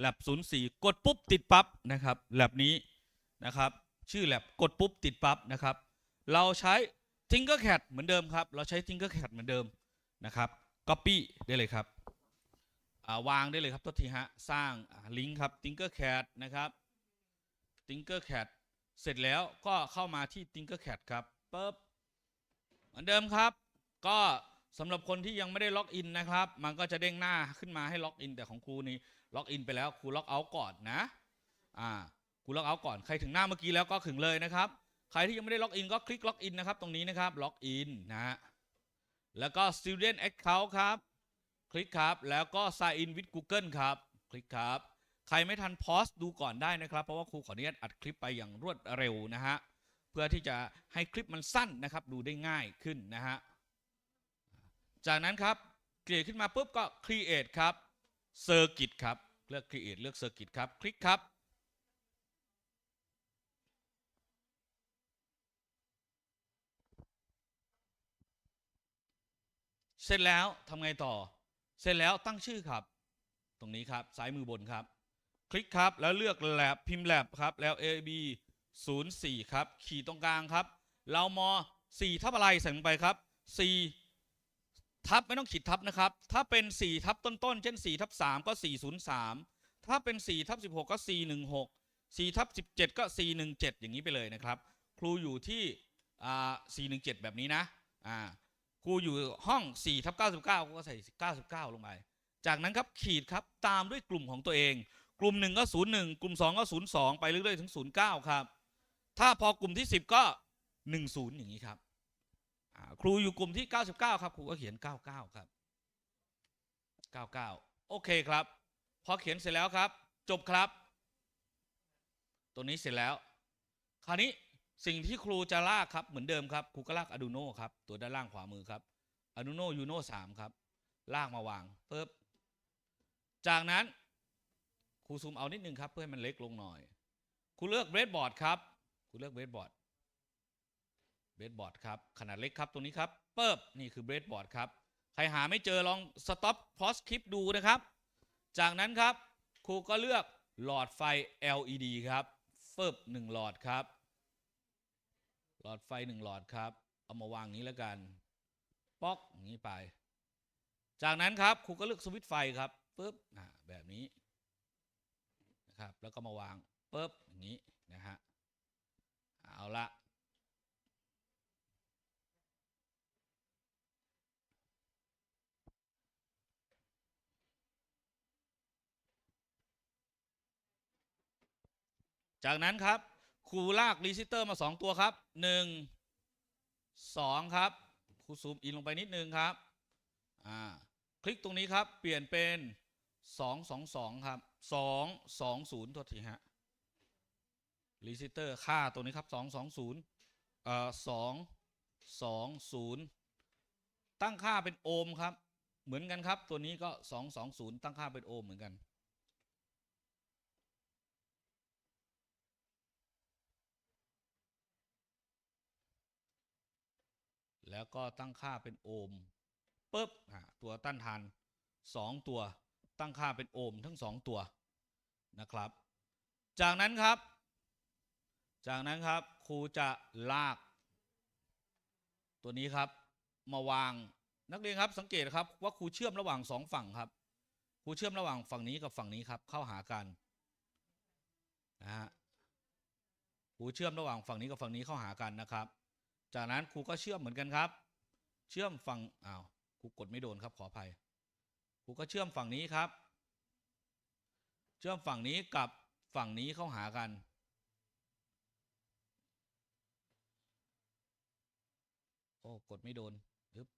แลบ04 กดปุ๊บติดปั๊บนะครับแลบนี้นะครับ ชื่อแลบกดปุ๊บติดปั๊บนะครับ เราใช้ Tinkercad เหมือนเดิมครับ เราใช้ Tinkercad เหมือนเดิมนะครับ Copy ได้เลยครับาวางได้เลยครับโทษทีฮะสร้างลิงก์ครับ Tinkercad นะครับ Tinkercad เสร็จแล้วก็เข้ามาที่ Tinkercad ครับปึ๊บเหมือนเดิมครับ ก็สำหรับคนที่ยังไม่ได้ล็อกอินนะครับ มันก็จะเด้งหน้าขึ้นมาให้ล็อกอินแต่ของครูนี่ ล็อกอินไปแล้วครูล็อกเอาท์ก่อนนะอ่าครูล็อกเอาท์ก่อนใครถึงหน้าเมื่อกี้แล้วก็ถึงเลยนะครับ ใครที่ยังไม่ได้ล็อกอินก็คลิกล็อกอินนะครับ ตรงนี้นะครับล็อกอินนะฮะแล้วก็ student account ครับ คลิกครับ แล้วก็ sign in with Google ครับ คลิกครับ ใครไม่ทันพอสดูก่อนได้นะครับ เพราะว่าครูขออนุญาตอัดคลิปไปอย่างรวดเร็วนะฮะ เพื่อที่จะให้คลิปมันสั้นนะครับ ดูได้ง่ายขึ้นนะฮะ จากนั้นครับ เกลี่ยขึ้นมาปุ๊บก็ create ครับ circuit ครับ เลือก create เลือก circuit ครับ คลิกครับ เสร็จแล้วทำไงต่อ เสร็จแล้วตั้งชื่อครับ ตรงนี้ครับ ซ้ายมือบนครับ คลิกครับ แล้วเลือก lab พิมพ์ lab ครับ แล้ว ab 0 4 ครับ ขีดตรงกลางครับ เราม 4 ทับอะไรใส่ลงไปครับ 4 ทับไม่ต้องขีดทับนะครับ ถ้าเป็น4ทับต้นๆ เช่น4ทับ3ก็ 403 ถ้าเป็น4ทับ16 ก็ 416 4ทับ17 ก็ 417 อย่างนี้ไปเลยนะครับ ครูอยู่ที่อ่า417 แบบนี้นะอ่าครูอยู่ห้อง4ทับ99 ก็ใส่ 99 ลงไป จากนั้นครับขีดครับตามด้วยกลุ่มของตัวเอง กลุ่ม 1 ก็ 01 กลุ่ม 2 ก็ 02 ไปเรื่อยๆ ถึง 09 ครับ ถ้าพอกลุ่มที่ 10 ก็ 10 อย่างนี้ครับ ครูอยู่กลุ่มที่ 99 ครับครูก็เขียน 99 ครับ 99 โอเคครับ พอเขียนเสร็จแล้วครับ จบครับ ตัวนี้เสร็จแล้ว คราวนี้สิ่งที่ครูจะลากครับเหมือนเดิมครับครูก็ลาก Arduino ครับตัวด้านล่างขวามือครับ Arduino Uno 3ครับลากมาวางปึ๊บจากนั้นครูซูมเอานิดนึงครับเพื่อให้มันเล็กลงหน่อยครูเลือกเบรดบอร์ดครับครูเลือกเบรดบอร์ด เบรดบอร์ดครับขนาดเล็กครับตรงนี้ครับปึ๊บนี่คือเบรดบอร์ดครับใครหาไม่เจอลองสต็อปพอสคลิปดูนะครับ จากนั้นครับครูก็เลือกหลอดไฟ LED ครับฟึบหนึ่งหลอดครับ หลอดไฟหนึ่งหลอดครับ เอามาวางนี้แล้วกัน ป๊อกอย่างนี้ไป จากนั้นครับครูก็เลือกสวิตช์ไฟครับปุ๊บอ่าแบบนี้นะครับแล้วก็มาวางปุ๊บอย่างนี้นะฮะเอาละ จากนั้นครับครูลากรีซิเตอร์มา 2 ตัวครับ 1 2 ครับครูซูมอินลงไปนิดนึงครับอ่าคลิกตรงนี้ครับ เปลี่ยนเป็น 2 2 2 ครับ 2 2 0โทษทีฮะรีซิเตอร์ค่าตัวนี้ครับ 2 2 0เอ่อ2 2 0 ตั้งค่าเป็นโอห์มครับ เหมือนกันครับ ตัวนี้ก็ 2 2 0 ตั้งค่าเป็นโอห์มเหมือนกัน แล้วก็ตั้งค่าเป็นโอห์มปุ๊บอะตัวต้านทาน 2 ตัว ตั้งค่าเป็นโอห์มทั้ง 2 ตัวนะครับ จากนั้นครับ จากนั้นครับครูจะลาก ตัวนี้ครับมาวางนักเรียนครับสังเกตครับว่าครูเชื่อมระหว่างสองฝั่งครับครูเชื่อมระหว่างฝั่งนี้กับฝั่งนี้ครับเข้าหากันนะฮะครูเชื่อมระหว่างฝั่งนี้กับฝั่งนี้เข้าหากันนะครับ จากนั้นครูก็เชื่อมเหมือนกันครับ เชื่อมฝั่งอ้าวครูกดไม่โดนครับขออภัยครูก็เชื่อมฝั่งนี้ครับ เชื่อมฝั่งนี้กับฝั่งนี้เข้าหากัน โอ้กดไม่โดนปึ๊บ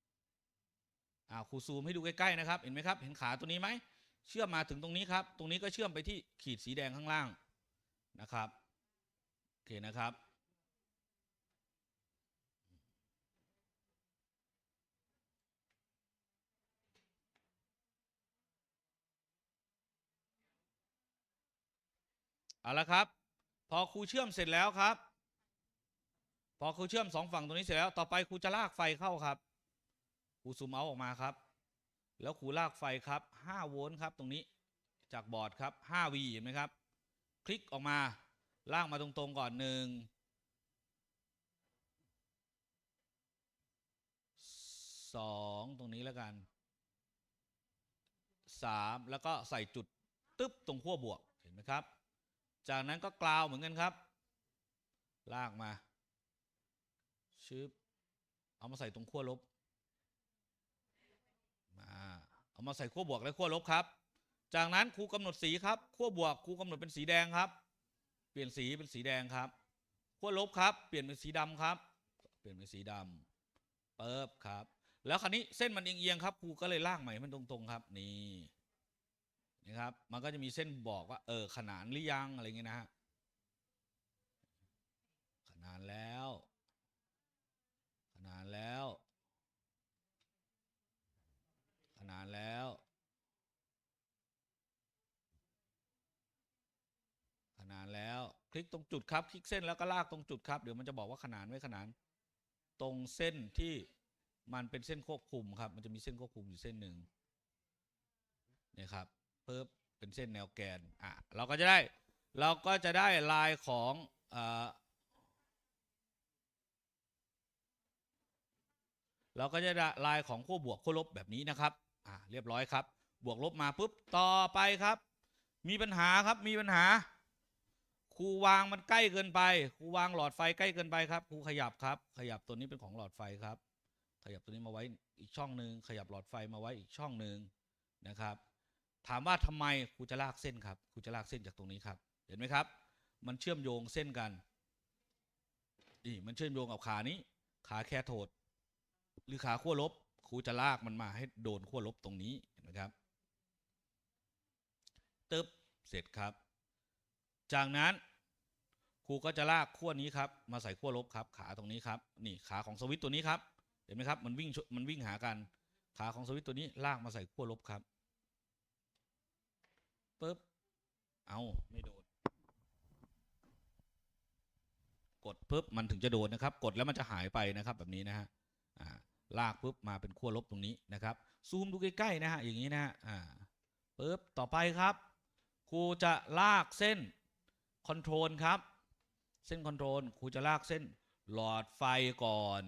อ้าวครูซูมให้ดูใกล้ๆนะครับ เห็นไหมครับ เห็นขาตัวนี้ไหมเชื่อมมาถึงตรงนี้ครับ ตรงนี้ก็เชื่อมไปที่ขีดสีแดงข้างล่างนะครับ โอเคนะครับ เอาละครับ พอครูเชื่อมเสร็จแล้วครับ พอครูเชื่อมสองฝั่งตรงนี้เสร็จแล้ว ต่อไปครูจะลากไฟเข้าครับครูซูมเอาออกมาครับ แล้วครูลากไฟครับ5โวลต์ครับตรงนี้จากบอร์ดครับ 5V เห็นไหมครับ คลิกออกมาลางมาตรงๆก่อนหนึ่งสองตรงนี้แล้วกันสามแล้วก็ใส่จุดตึ๊บตรงขั้วบวกเห็นไหมครับ จากนั้นก็กลาวเหมือนกันครับ ลากมาชึบเอามาใส่ตรงขั้วลบมาเอามาใส่ขั้วบวกและขั้วลบครับ จากนั้นครูกำหนดสีครับขั้วบวกครูกำหนดเป็นสีแดงครับ เปลี่ยนสีเป็นสีแดงครับขั้วลบครับเปลี่ยนเป็นสีดำครับ เปลี่ยนเป็นสีดำเปิบครับ แล้วคราวนี้เส้นมันเอียงๆครับครูก็เลยลากใหม่มันตรงๆครับนี่ นะครับ มันก็จะมีเส้นบอกว่า เออ ขนานหรือยังอะไรเงี้ยนะฮะ ขนานแล้ว ขนานแล้ว ขนานแล้ว ขนานแล้ว คลิกตรงจุดครับ คลิกเส้นแล้วก็ลากตรงจุดครับ เดี๋ยวมันจะบอกว่าขนานไม่ขนาน ตรงเส้นที่มันเป็นเส้นควบคุมครับ มันจะมีเส้นควบคุมอยู่เส้นหนึ่งนี่ยครับ ปึ๊บเป็นเส้นแนวแกนอะเราก็จะได้เราก็จะได้ลายของเอ่อเราก็จะได้ลายของขั้วบวกขั้วลบแบบนี้นะครับอะเรียบร้อยครับ บวกลบมาปุ๊บต่อไปครับ มีปัญหาครับมีปัญหาครูวางมันใกล้เกินไปครูวางหลอดไฟใกล้เกินไปครับครูขยับครับ ขยับตัวนี้เป็นของหลอดไฟครับ ขยับตัวนี้มาไว้อีกช่องหนึ่งขยับหลอดไฟมาไว้อีกช่องหนึ่งนะครับ ถามว่าทำไมครูจะลากเส้นครับครูจะลากเส้นจากตรงนี้ครับ เห็นไหมครับ มันเชื่อมโยงเส้นกันนี่มันเชื่อมโยงกับขานี้ ขาแคโทดหรือขาขั้วลบครูจะลากมันมาให้โดนขั้วลบตรงนี้เห็นไหมครับตึ๊บเสร็จครับ จากนั้นครูก็จะลากขั้วนี้ครับ มาใส่ขั้วลบครับ ขาตรงนี้ครับ นี่ขาของสวิตตัวนี้ครับ เห็นไหมครับ มันวิ่งมันวิ่งหากัน ขาของสวิตตัวนี้ลากมาใส่ขั้วลบครับ ปึ๊บ เอาไม่โดน กดปุ๊บมันถึงจะโดนนะครับ กดแล้วมันจะหายไปนะครับแบบนี้นะฮะอ่าลากปุ๊บมาเป็นขั้วลบตรงนี้นะครับ ซูมดูใกล้ๆนะฮะอย่างนี้นะฮะอ่าปุ๊บต่อไปครับครูจะลากเส้นคอนโทรลครับ เส้นคอนโทรลครูจะลากเส้นหลอดไฟก่อน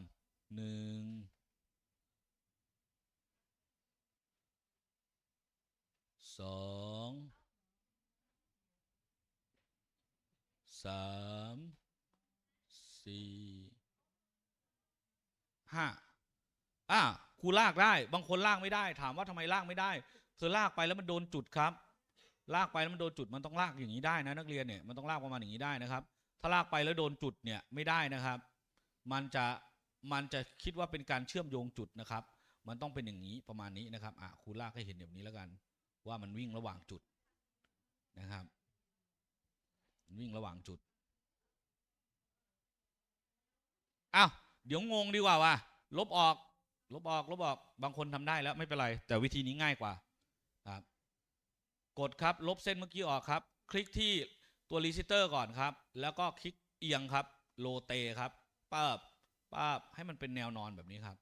หนึ่งสอง สามสี่ห้าอะครูลากได้ บางคนลากไม่ได้ ถามว่าทำไมลากไม่ได้ เธอลากไปแล้วมันโดนจุดครับ ลากไปแล้วมันโดนจุดมันต้องลากอย่างนี้ได้นะ นักเรียนเนี่ยมันต้องลากประมาณอย่างนี้ได้นะครับ ถ้าลากไปแล้วโดนจุดเนี่ยไม่ได้นะครับ มันจะมันจะคิดว่าเป็นการเชื่อมโยงจุดนะครับ มันต้องเป็นอย่างนี้ประมาณนี้นะครับอะครูลากให้เห็นแบบนี้แล้วกัน ว่ามันวิ่งระหว่างจุดนะครับ วิ่งระหว่างจุดอ้าวเดี๋ยวงงดีกว่าว่ะลบออก ลบออกลบออกบางคนทำได้แล้วไม่เป็นไร แต่วิธีนี้ง่ายกว่าครับ กดครับ ลบเส้นเมื่อกี้ออกครับ คลิกที่ตัวรีซิเตอร์ก่อนครับ แล้วก็คลิกเอียงครับ โลเตครับป้าบป้าบให้มันเป็นแนวนอนแบบนี้ครับ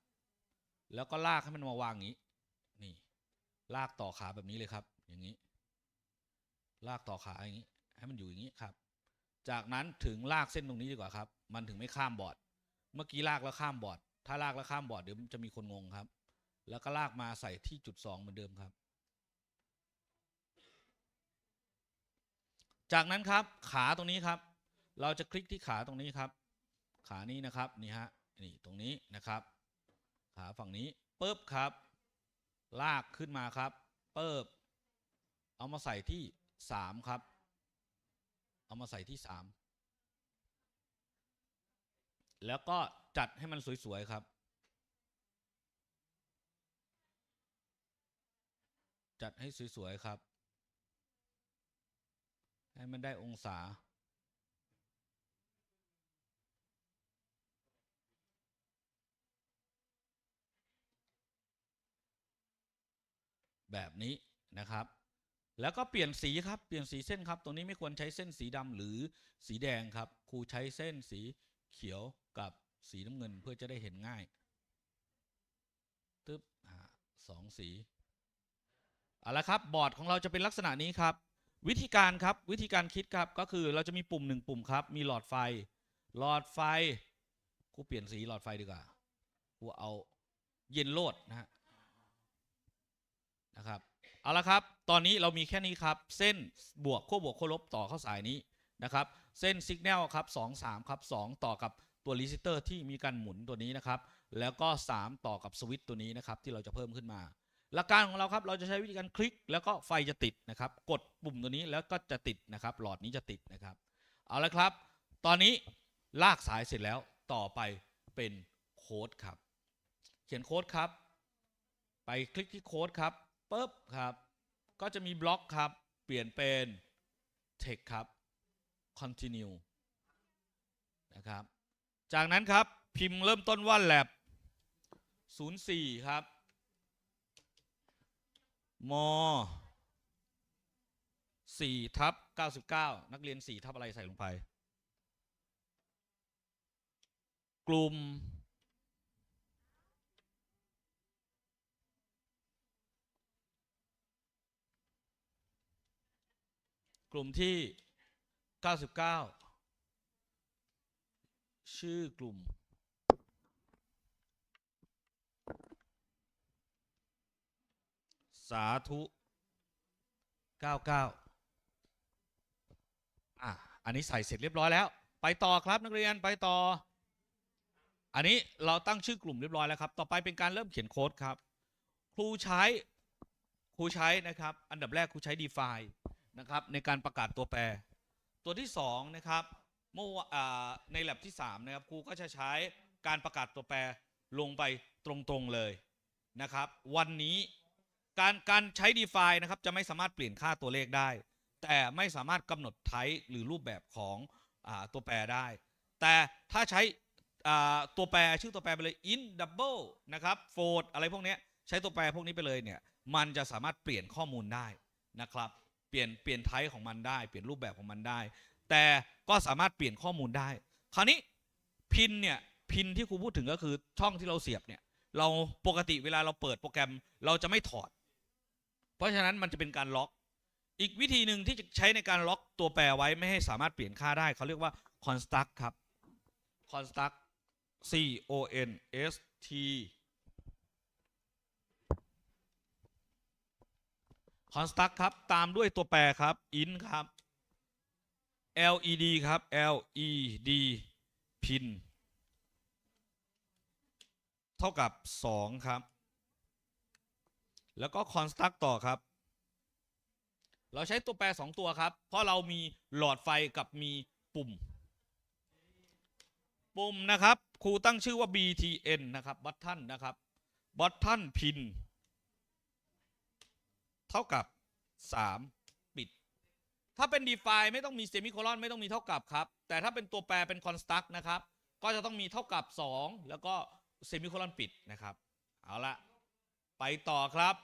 แล้วก็ลากให้มันมาวางอย่างนี้ นี่ ลากต่อขาแบบนี้เลยครับ อย่างนี้ ลากต่อขาอย่างนี้ ให้มันอยู่อย่างนี้ครับ จากนั้นถึงลากเส้นตรงนี้ดีกว่าครับ มันถึงไม่ข้ามบอร์ด เมื่อกี้ลากแล้วข้ามบอร์ด ถ้าลากแล้วข้ามบอร์ดเดี๋ยวจะมีคนงงครับ แล้วก็ลากมาใส่ที่จุดสองเหมือนเดิมครับ จากนั้นครับขาตรงนี้ครับ เราจะคลิกที่ขาตรงนี้ครับ ขานี้นะครับนี่ฮะนี่ตรงนี้นะครับ ขาฝั่งนี้ปุ๊บครับ ลากขึ้นมาครับเปิบเอามาใส่ที่สามครับ เอามาใส่ที่สามแล้วก็จัดให้มันสวย ๆ ครับ จัดให้สวย ๆ ครับ ให้มันได้องศา แบบนี้นะครับ แล้วก็เปลี่ยนสีครับ เปลี่ยนสีเส้นครับ ตรงนี้ไม่ควรใช้เส้นสีดำหรือสีแดงครับ ครูใช้เส้นสีเขียวกับสีน้ำเงินเพื่อจะได้เห็นง่ายตึ๊บอ่าสองสีเอาละครับ บอร์ดของเราจะเป็นลักษณะนี้ครับ วิธีการครับ วิธีการคิดครับ ก็คือเราจะมีปุ่มหนึ่งปุ่มครับ มีหลอดไฟ หลอดไฟ กูเปลี่ยนสีหลอดไฟดีกว่า กูเอาเย็นโลดนะฮะ นะครับ เอาละครับ ตอนนี้เรามีแค่นี้ครับ เส้นบวกขั้วบวกขั้วลบต่อเข้าสายนี้นะครับ เส้นสัญญาณครับ2 3ครับ2 ต่อกับตัวรีเซตเตอร์ที่มีการหมุนตัวนี้นะครับ แล้วก็ 3 ต่อกับสวิตช์ตัวนี้นะครับที่เราจะเพิ่มขึ้นมา หลักการของเราครับเราจะใช้วิธีการคลิกแล้วก็ไฟจะติดนะครับ กดปุ่มตัวนี้แล้วก็จะติดนะครับ หลอดนี้จะติดนะครับ เอาละครับ ตอนนี้ลากสายเสร็จแล้วต่อไปเป็นโค้ดครับ เขียนโค้ดครับ ไปคลิกที่โค้ดครับ ปุ๊บครับ ก็จะมีบล็อกครับ เปลี่ยนเป็น text ครับ continue นะครับ จากนั้นครับพิมพ์เริ่มต้นว่า lab 04 ครับม4ทับ99 นักเรียน 4 ทับอะไรใส่ลงไป กลุ่ม กลุ่มที่ 99 ชื่อกลุ่ม สาธุ 99 อะ อันนี้ใส่เสร็จเรียบร้อยแล้ว ไปต่อครับนักเรียนไปต่อ อันนี้เราตั้งชื่อกลุ่มเรียบร้อยแล้วครับ ต่อไปเป็นการเริ่มเขียนโค้ดครับ ครูใช้ ครูใช้นะครับ อันดับแรกครูใช้ define นะครับในการประกาศตัวแปร ตัวที่2นะครับเมื่อในแลบที่3นะครับครูก็จะใช้การประกาศตัวแปรลงไปตรงๆเลยนะครับ วันนี้การการใช้ define นะครับจะไม่สามารถเปลี่ยนค่าตัวเลขได้ แต่ไม่สามารถกำหนด type หรือรูปแบบของอตัวแปรได้ แต่ถ้าใช้ตัวแปรชื่อตัวแปรไปเลย in double นะครับ fold อะไรพวกนี้ใช้ตัวแปรพวกนี้ไปเลยเนี่ยมันจะสามารถเปลี่ยนข้อมูลได้นะครับ เปลี่ยนเปลี่ยนไทป์ของมันได้ เปลี่ยนรูปแบบของมันได้ แต่ก็สามารถเปลี่ยนข้อมูลได้ คราวนี้พินเนี่ยพินที่ครูพูดถึงก็คือช่องที่เราเสียบเนี่ยเราปกติเวลาเราเปิดโปรแกรมเราจะไม่ถอด เพราะฉะนั้นมันจะเป็นการล็อก อีกวิธีหนึ่งที่จะใช้ในการล็อกตัวแปรไว้ไม่ให้สามารถเปลี่ยนค่าได้ เขาเรียกว่า construct ครับ construct c o n s t construct ครับ ตามด้วยตัวแปรครับ int ครับ led ครับ led pin เท่ากับ 2 ครับ แล้วก็ construct ต่อครับ เราใช้ตัวแปร 2 ตัวครับ เพราะเรามีหลอดไฟกับมีปุ่ม ปุ่มนะครับ ครูตั้งชื่อว่า btn นะครับ button นะครับ button pin เท่ากับ 3 ปิด ถ้าเป็น define ไม่ต้องมี semicolon ไม่ต้องมีเท่ากับครับ แต่ถ้าเป็นตัวแปรเป็น construct นะครับ ก็จะต้องมีเท่ากับ 2 แล้วก็ semicolon ปิดนะครับ เอาละไปต่อครับ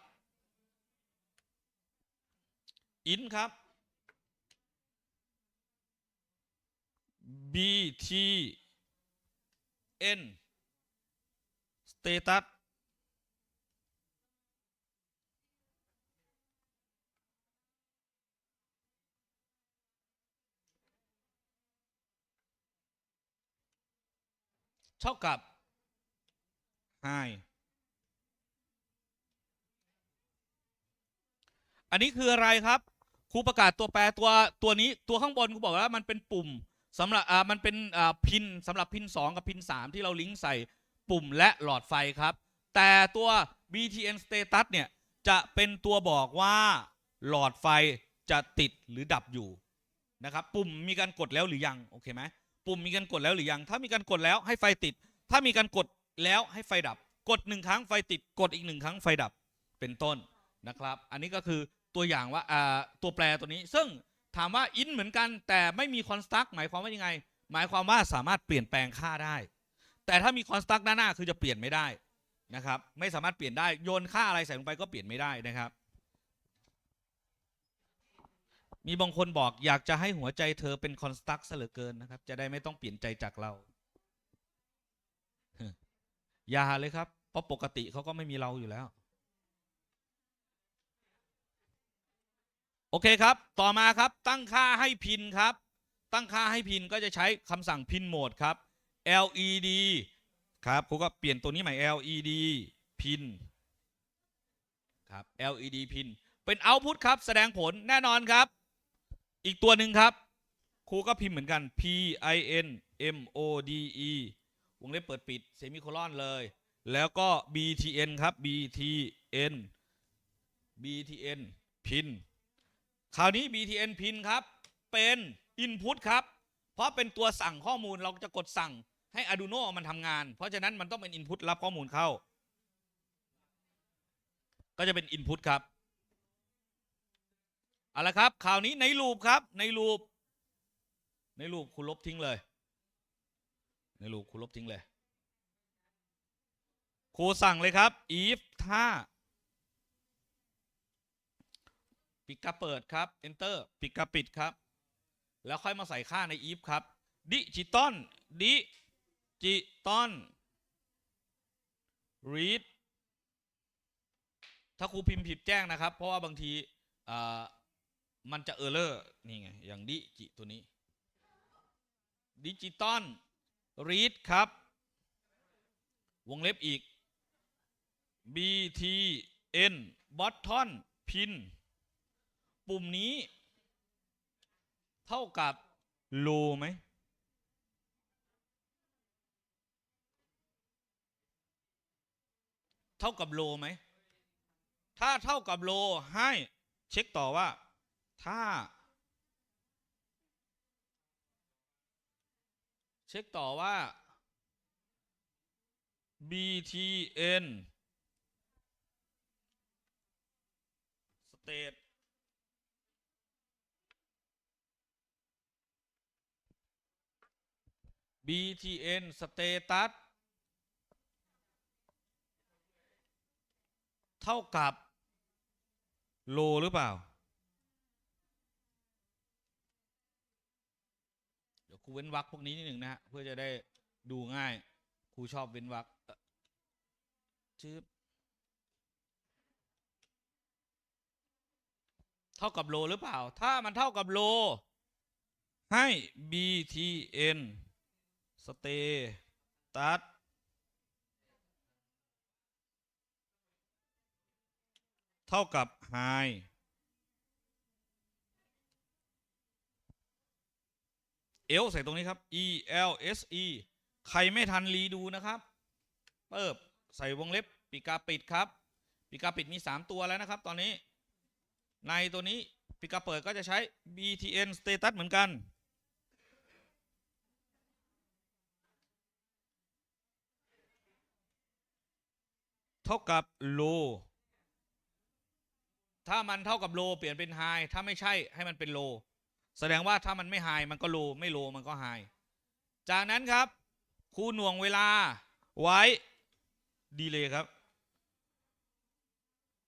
int ครับ btn status เท่ากับ high อันนี้คืออะไรครับครูประกาศตัวแปรตัวตัวนี้ตัวข้างบนครูบอกว่ามันเป็นปุ่มสำหรับอ่ามันเป็นอ่าพินสำหรับพิน 2 กับพิน 3 ที่เราลิงก์ใส่ปุ่มและหลอดไฟครับ แต่ตัว BTN status เนี่ยจะเป็นตัวบอกว่าหลอดไฟจะติดหรือดับอยู่นะครับ ปุ่มมีการกดแล้วหรือยัง โอเคไหม ปุ่มมีการกดแล้วหรือยัง ถ้ามีการกดแล้วให้ไฟติด ถ้ามีการกดแล้วให้ไฟดับ กดหนึ่งครั้งไฟติด กดอีกหนึ่งครั้งไฟดับ เป็นต้นนะครับ อันนี้ก็คือตัวอย่างว่าตัวแปรตัวนี้ ซึ่งถามว่าอินเหมือนกันแต่ไม่มีคอนสตั๊กหมายความว่ายังไง หมายความว่าสามารถเปลี่ยนแปลงค่าได้ แต่ถ้ามีคอนสตั๊กด้านหน้าคือจะเปลี่ยนไม่ได้นะครับ ไม่สามารถเปลี่ยนได้ โยนค่าอะไรใส่ลงไปก็เปลี่ยนไม่ได้นะครับ มีบางคนบอกอยากจะให้หัวใจเธอเป็นคอนสตั๊กซะเหลือเกินนะครับ จะได้ไม่ต้องเปลี่ยนใจจากเรา อย่าเลยครับ เพราะปกติเขาก็ไม่มีเราอยู่แล้ว โอเคครับ ต่อมาครับ ตั้งค่าให้พินครับ ตั้งค่าให้พินก็จะใช้คำสั่งพินโหมดครับ LED ครับครูก็เปลี่ยนตัวนี้ใหม่ LED พินครับ LED พินเป็น output ครับ แสดงผลแน่นอนครับ อีกตัวหนึ่งครับ ครูก็พิมพ์เหมือนกัน P I N M O D E วงเล็บเปิดปิดเซมิโคลอนเลย แล้วก็ BTN ครับ BTN BTN พิน คราวนี้ BTN พินครับ เป็น Input ครับ เพราะเป็นตัวสั่งข้อมูลเราจะกดสั่งให้ Arduino มันทำงาน เพราะฉะนั้นมันต้องเป็น Input รับข้อมูลเข้า ก็จะเป็น Input ครับ เอาละครับคราวนี้ในลูปครับในลูป ในลูปคุณลบทิ้งเลย ในลูปคุณลบทิ้งเลยครูสั่งเลยครับ if ถ้าปิกาเปิดครับ enter ปิกาปิดครับ แล้วค่อยมาใส่ค่าใน if ครับดิจิตอลดิจิตอล read ถ้าครูพิมพ์ผิดแจ้งนะครับ เพราะว่าบางทีอ่า มันจะเออร์เลอร์นี่ไง อย่างดิจิตัวนี้ดิจิตอล read ครับ วงเล็บอีก btn button pin ปุ่มนี้ เท่ากับ low ไหมเท่ากับ low ไหม ถ้าเท่ากับ low ให้เช็คต่อว่า ถ้า เช็คต่อว่า btn state btn status เท่ากับ low หรือเปล่า เดี๋ยว ครูเว้นวรรคพวกนี้นิดหนึ่งนะฮะเพื่อจะได้ดูง่ายครูชอบเว้นวรรคเอ่อเท่ากับโลหรือเปล่า ถ้ามันเท่ากับโล ให้ btn stay ตัดเท่ากับ high l ใส่ตรงนี้ครับ e l s e ใครไม่ทันรีดูนะครับเปิบใส่วงเล็บปีกาปิดครับ ปีกาปิดมี 3 ตัวแล้วนะครับ ตอนนี้ ในตัวนี้ปีกาเปิดก็จะใช้ btn status เหมือนกัน เท่ากับ low ถ้ามันเท่ากับ low เปลี่ยนเป็น high ถ้าไม่ใช่ให้มันเป็น low แสดงว่าถ้ามันไม่ high มันก็ low ไม่ low มันก็ high จากนั้นครับครูหน่วงเวลาไว้ดีเลยครับ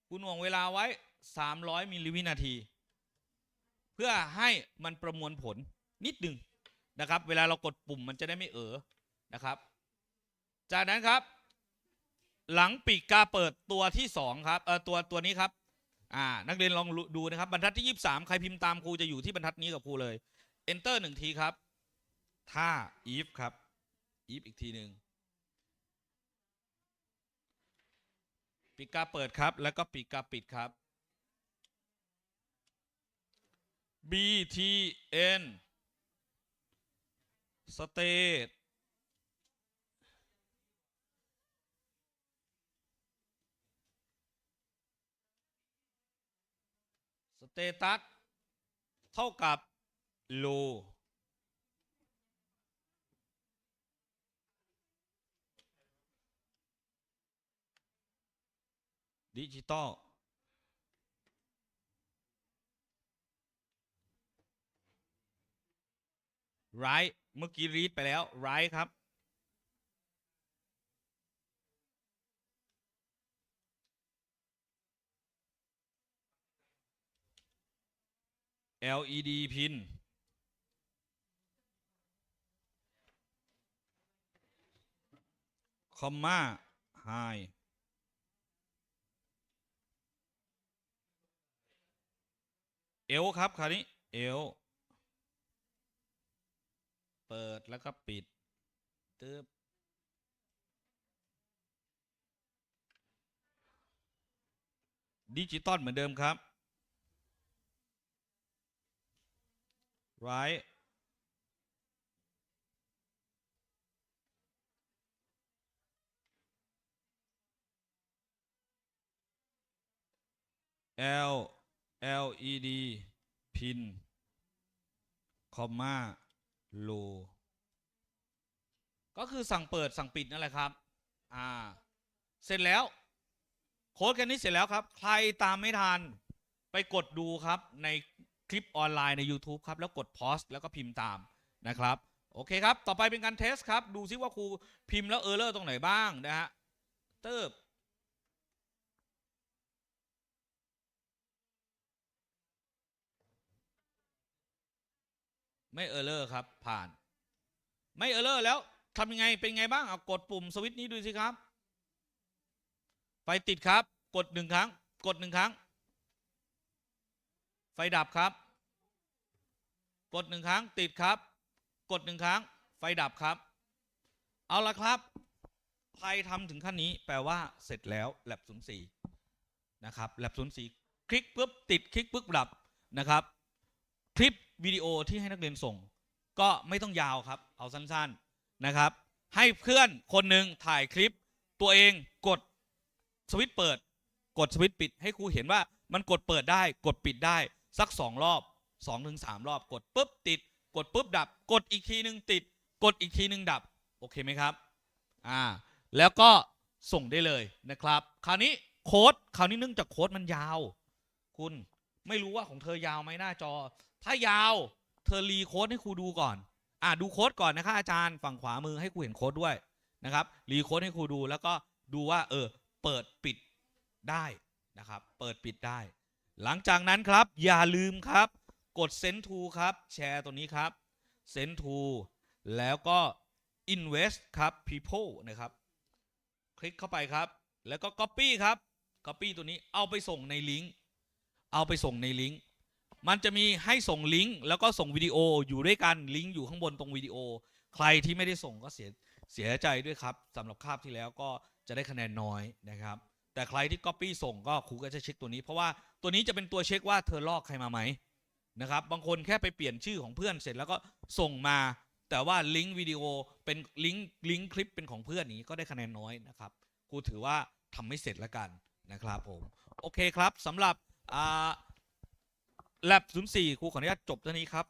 ครูหน่วงเวลาไว้ 300มิลลิวินาที เพื่อให้มันประมวลผลนิดหนึ่งนะครับ เวลาเรากดปุ่มมันจะได้ไม่เออนะครับ จากนั้นครับ หลังปีกกาเปิดตัวที่สองครับเออตัวตัวนี้ครับ อ่านักเรียนลองดูนะครับบรรทัดที่ 23 ใครพิมพ์ตามครูจะอยู่ที่บรรทัดนี้กับครูเลย enter หนึ่งทีครับ ถ้า if ครับ if อีกทีหนึ่งปีกาเปิดครับ แล้วก็ปีกาปิดครับ btn state เตตัสเท่ากับ low ดิจิตอล right เมื่อกี้ read ไปแล้ว right ครับ LED พิน คอมมา high เอลครับคราวนี้เอลเปิดแล้วก็ปิดตึ๊บดิจิตอลเหมือนเดิมครับ right เอล LED พินคอมมาโลก็คือสั่งเปิดสั่งปิดนั่นแหละครับ อ่า เสร็จแล้ว โค้ดกันนี้เสร็จแล้วครับ ใครตามไม่ทัน ไปกดดูครับใน คลิปออนไลน์ใน YouTube ครับ แล้วกดพอสแล้วก็พิมพ์ตามนะครับ โอเคครับ ต่อไปเป็นการเทสครับ ดูซิว่าครูพิมพ์แล้วเออร์เลอร์ตรงไหนบ้างนะฮะเติบไม่เออร์เลอร์ครับ ผ่าน ไม่เออร์เลอร์แล้วทำยังไงเป็นไงบ้างเอากดปุ่มสวิตช์นี้ดูสิครับ ไฟติดครับ กดหนึ่งครั้ง กดหนึ่งครั้ง ไฟดับครับ กดหนึ่งครั้งติดครับ กดหนึ่งครั้งไฟดับครับ เอาละครับใครทำถึงขั้นนี้แปลว่าเสร็จแล้วแลบศูนย์สี่นะครับแลบศูนย์สี่คลิกปุ๊บติดคลิกปุ๊บดับนะครับ คลิปวิดีโอที่ให้นักเรียนส่ง ก็ไม่ต้องยาวครับ เอาสั้นๆนะครับ ให้เพื่อนคนหนึ่งถ่ายคลิป ตัวเองกดสวิตช์เปิด กดสวิตช์ปิด ให้ครูเห็นว่ามันกดเปิดได้ กดปิดได้สักสองรอบ สองถึงสามรอบกดปุ๊บติด กดปุ๊บดับ กดอีกทีหนึ่งติด กดอีกทีหนึ่งดับ โอเคไหมครับอ่าแล้วก็ส่งได้เลยนะครับ คราวนี้โค้ดคราวนี้เนื่องจากโค้ดมันยาว คุณไม่รู้ว่าของเธอยาวไหมหน้าจอ ถ้ายาวเธอรีโค้ดให้ครูดูก่อน อ่าดูโค้ดก่อนนะคะอาจารย์ฝั่งขวามือให้ครูเห็นโค้ดด้วยนะครับรีโค้ดให้ครูดูแล้วก็ดูว่าเออเปิดปิดได้นะครับ เปิดปิดได้ หลังจากนั้นครับอย่าลืมครับ กด send to ครับแชร์ตัวนี้ครับ send to แล้วก็ invest ครับ people นะครับ คลิกเข้าไปครับ แล้วก็ copy ครับ copy ตัวนี้เอาไปส่งในลิงก์เอาไปส่งในลิงก์มันจะมีให้ส่งลิงก์แล้วก็ส่งวิดีโออยู่ด้วยกันลิงก์อยู่ข้างบนตรงวิดีโอ ใครที่ไม่ได้ส่งก็เสียเสียใจด้วยครับสำหรับคาบที่แล้วก็จะได้คะแนนน้อยนะครับ แต่ใครที่ Copy ส่งก็ครูก็จะเช็คตัวนี้ เพราะว่าตัวนี้จะเป็นตัวเช็คว่าเธอลอกใครมาไหม นะครับ บางคนแค่ไปเปลี่ยนชื่อของเพื่อนเสร็จแล้วก็ส่งมา แต่ว่าลิงก์วิดีโอเป็นลิงก์ลิงก์คลิปเป็นของเพื่อนนี้ก็ได้คะแนนน้อยนะครับครูถือว่าทำไม่เสร็จแล้วกันนะครับผมโอเคครับสำหรับอ่าแลบ04ครูขออนุญาตจบเท่านี้ครับ